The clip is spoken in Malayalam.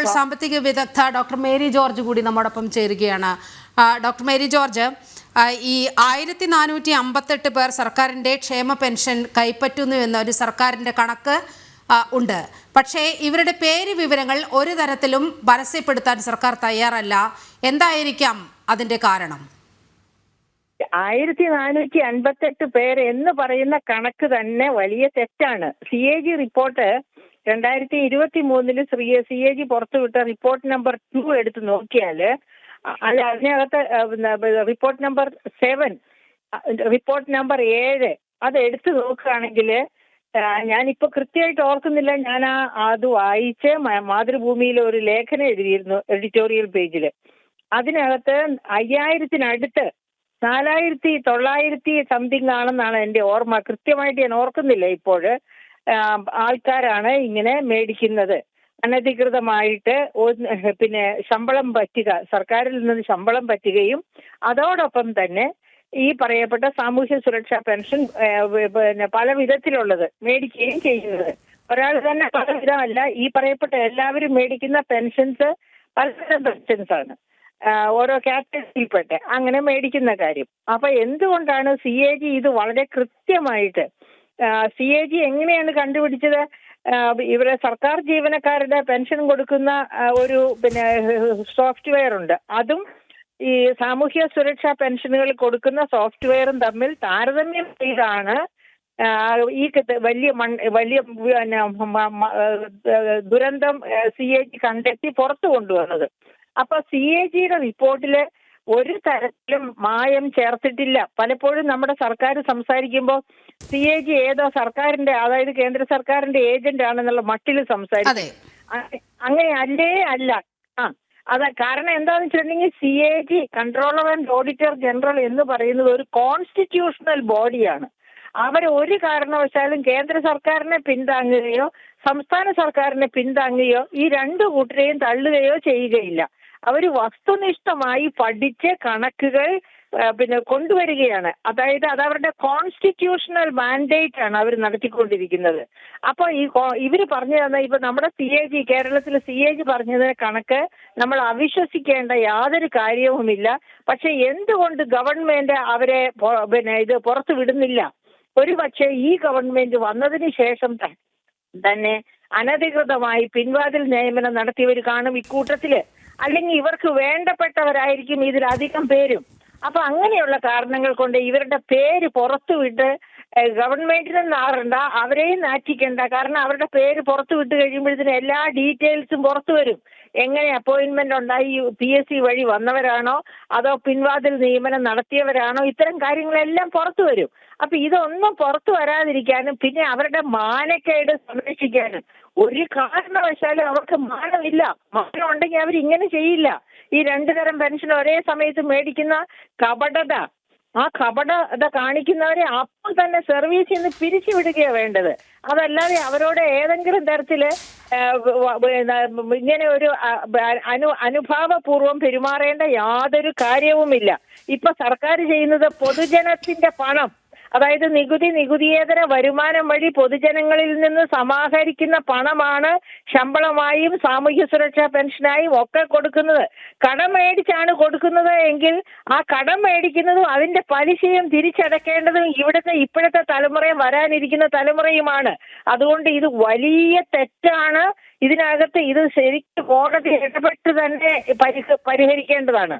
ഇപ്പോൾ സാമ്പത്തിക വിദഗ്ധ ഡോക്ടർ മേരി ജോർജ് കൂടി നമ്മോടൊപ്പം ചേരുകയാണ്. ഡോക്ടർ മേരി ജോർജ് ഈ ആയിരത്തി നാനൂറ്റി അമ്പത്തെട്ട് പേർ സർക്കാരിന്റെ ക്ഷേമ പെൻഷൻ കൈപ്പറ്റുന്നു എന്ന ഒരു സർക്കാരിന്റെ കണക്ക് ഉണ്ട്. പക്ഷേ ഇവരുടെ പേര് വിവരങ്ങൾ ഒരു തരത്തിലും പരസ്യപ്പെടുത്താൻ സർക്കാർ തയ്യാറല്ല. എന്തായിരിക്കാം അതിന്റെ കാരണം? ആയിരത്തി നാനൂറ്റി അൻപത്തെട്ട് പേര് എന്ന് പറയുന്ന കണക്ക് തന്നെ വലിയ തെറ്റാണ്. സി എ ജി റിപ്പോർട്ട് രണ്ടായിരത്തി ഇരുപത്തി മൂന്നിൽ ശ്രീ സി എ ജി പുറത്തുവിട്ട റിപ്പോർട്ട് നമ്പർ ടു എടുത്ത് നോക്കിയാൽ അല്ല അതിനകത്ത് report number seven report number ഏഴ് അത് എടുത്തു നോക്കുകയാണെങ്കിൽ ഞാനിപ്പോ കൃത്യമായിട്ട് ഓർക്കുന്നില്ല. ഞാൻ ആ അത് വായിച്ച് മാതൃഭൂമിയിൽ ഒരു ലേഖനം എഴുതിയിരുന്നു എഡിറ്റോറിയൽ പേജിൽ അതിനകത്ത് അയ്യായിരത്തിനടുത്ത് നാലായിരത്തി തൊള്ളായിരത്തി സംതിങ് ആണെന്നാണ് എന്റെ ഓർമ്മ. കൃത്യമായിട്ട് ഞാൻ ഓർക്കുന്നില്ല ഇപ്പോൾ ആൾക്കാരാണ് ഇങ്ങനെ മേടിക്കുന്നത്. അനധികൃതമായിട്ട് പിന്നെ ശമ്പളം പറ്റുക സർക്കാരിൽ നിന്ന് ശമ്പളം പറ്റുകയും അതോടൊപ്പം തന്നെ ഈ പറയപ്പെട്ട സാമൂഹ്യ സുരക്ഷാ പെൻഷൻ പിന്നെ പല വിധത്തിലുള്ളത് മേടിക്കുകയും ചെയ്യുന്നത്. ഒരാൾ തന്നെ പല വിധമല്ല ഈ പറയപ്പെട്ട എല്ലാവരും മേടിക്കുന്ന പെൻഷൻസ് പലതരം പെൻഷൻസ് ആണ്. ഓരോ കാറ്റഗറിയിൽപ്പെട്ട് അങ്ങനെ മേടിക്കുന്ന കാര്യം. അപ്പൊ എന്തുകൊണ്ടാണ് സി എ ജി ഇത് വളരെ കൃത്യമായിട്ട് സി എ ജി എങ്ങനെയാണ് കണ്ടുപിടിച്ചത്? ഇവരെ സർക്കാർ ജീവനക്കാരുടെ പെൻഷൻ കൊടുക്കുന്ന ഒരു പിന്നെ സോഫ്റ്റ്വെയർ ഉണ്ട്. അതും ഈ സാമൂഹ്യ സുരക്ഷാ പെൻഷനുകൾ കൊടുക്കുന്ന സോഫ്റ്റ്വെയറും തമ്മിൽ താരതമ്യം ചെയ്താണ്. ഈ വലിയ മൺ വലിയ ദുരന്തം സി എ ജി കണ്ടെത്തി പുറത്തു കൊണ്ടുവന്നത്. അപ്പൊ സി എ ജിയുടെ റിപ്പോർട്ടിൽ ഒരു തരത്തിലും മായം ചേർത്തിട്ടില്ല. പലപ്പോഴും നമ്മുടെ സർക്കാർ സംസാരിക്കുമ്പോൾ സി എ ജി ഏതോ സർക്കാരിന്റെ അതായത് കേന്ദ്ര സർക്കാരിന്റെ ഏജന്റ് ആണെന്നുള്ള മട്ടിൽ സംസാരിക്കും. അങ്ങനെ അല്ലേ അല്ല. ആ അതെ കാരണം എന്താന്ന് വെച്ചിട്ടുണ്ടെങ്കിൽ C A G controller and auditor general എന്ന് പറയുന്നത് ഒരു കോൺസ്റ്റിറ്റ്യൂഷണൽ ബോഡിയാണ് അവർ ഒരു കാരണവശാലും കേന്ദ്ര സർക്കാരിനെ പിന്താങ്ങുകയോ സംസ്ഥാന സർക്കാരിനെ പിന്താങ്ങുകയോ ഈ രണ്ടു കൂട്ടരെയും തള്ളുകയോ ചെയ്യുകയില്ല. അവർ വസ്തുനിഷ്ഠമായി പഠിച്ച് കണക്കുകൾ പിന്നെ കൊണ്ടുവരികയാണ്. അതായത് അത് അവരുടെ കോൺസ്റ്റിറ്റ്യൂഷണൽ മാൻഡേറ്റ് ആണ് അവർ നടത്തിക്കൊണ്ടിരിക്കുന്നത്. അപ്പൊ ഈ ഇവർ പറഞ്ഞു തന്ന ഇപ്പൊ നമ്മുടെ സി എ ജി കേരളത്തിൽ സി എ ജി പറഞ്ഞതിന് കണക്ക് നമ്മൾ അവിശ്വസിക്കേണ്ട യാതൊരു കാര്യവുമില്ല. പക്ഷെ എന്തുകൊണ്ട് ഗവൺമെന്റ് അവരെ പിന്നെ ഇത് പുറത്തു വിടുന്നില്ല? ഒരു പക്ഷേ ഈ ഗവൺമെന്റ് വന്നതിന് ശേഷം തന്നെ അനധികൃതമായി പിൻവാതിൽ നിയമനം നടത്തിയവർ കാണും ഇക്കൂട്ടത്തിൽ. അല്ലെങ്കിൽ ഇവർക്ക് വേണ്ടപ്പെട്ടവരായിരിക്കും ഇതിലധികം പേരും. അപ്പൊ അങ്ങനെയുള്ള കാരണങ്ങൾ കൊണ്ട് ഇവരുടെ പേര് പുറത്തുവിട്ട് ഗവൺമെന്റിനും നാറണ്ട അവരെയും നാറ്റിക്കണ്ട. കാരണം അവരുടെ പേര് പുറത്തു വിട്ട് കഴിയുമ്പോഴത്തേന് എല്ലാ ഡീറ്റെയിൽസും പുറത്തു വരും എങ്ങനെ അപ്പോയിന്റ്മെന്റ് ഉണ്ടായി പി എസ് സി വഴി വന്നവരാണോ അതോ പിൻവാതിൽ നിയമനം നടത്തിയവരാണോ ഇത്തരം കാര്യങ്ങളെല്ലാം പുറത്തു വരും അപ്പൊ ഇതൊന്നും പുറത്തു വരാതിരിക്കാനും പിന്നെ അവരുടെ മാനക്കേട് സംരക്ഷിക്കാനും ഒരു കാരണവശാലും അവർക്ക് മാനമില്ല. മാനം ഉണ്ടെങ്കിൽ അവർ ഇങ്ങനെ ചെയ്യില്ല. ഈ രണ്ടു തരം പെൻഷൻ ഒരേ സമയത്ത് മേടിക്കുന്ന കപടത. ആ കപടത കാണിക്കുന്നവരെ അപ്പം തന്നെ സർവീസിൽ നിന്ന് പിരിച്ചുവിടുകയാണ് വേണ്ടത്. അതല്ലാതെ അവരോട് ഏതെങ്കിലും തരത്തിൽ ഇങ്ങനെ ഒരു അനു അനുഭാവപൂർവം പെരുമാറേണ്ട യാതൊരു കാര്യവുമില്ല. ഇപ്പൊ സർക്കാർ ചെയ്യുന്നത് പൊതുജനത്തിന്റെ പണം. അതായത് നികുതി നികുതിയേതര വരുമാനം വഴി പൊതുജനങ്ങളിൽ നിന്ന് സമാഹരിക്കുന്ന പണമാണ് ശമ്പളമായും സാമൂഹ്യ സുരക്ഷാ പെൻഷനായും ഒക്കെ കൊടുക്കുന്നത്. കടം മേടിച്ചാണ് കൊടുക്കുന്നത് എങ്കിൽ ആ കടം മേടിക്കുന്നതും അതിന്റെ പലിശയും തിരിച്ചടക്കേണ്ടതും ഇവിടുത്തെ ഇപ്പോഴത്തെ തലമുറയും വരാനിരിക്കുന്ന തലമുറയുമാണ്. അതുകൊണ്ട് ഇത് വലിയ തെറ്റാണ്. ഇതിനകത്ത് ഇത് ശരിക്കും കോടതി ഇടപെട്ട് തന്നെ പരിഹരിക്കേണ്ടതാണ്.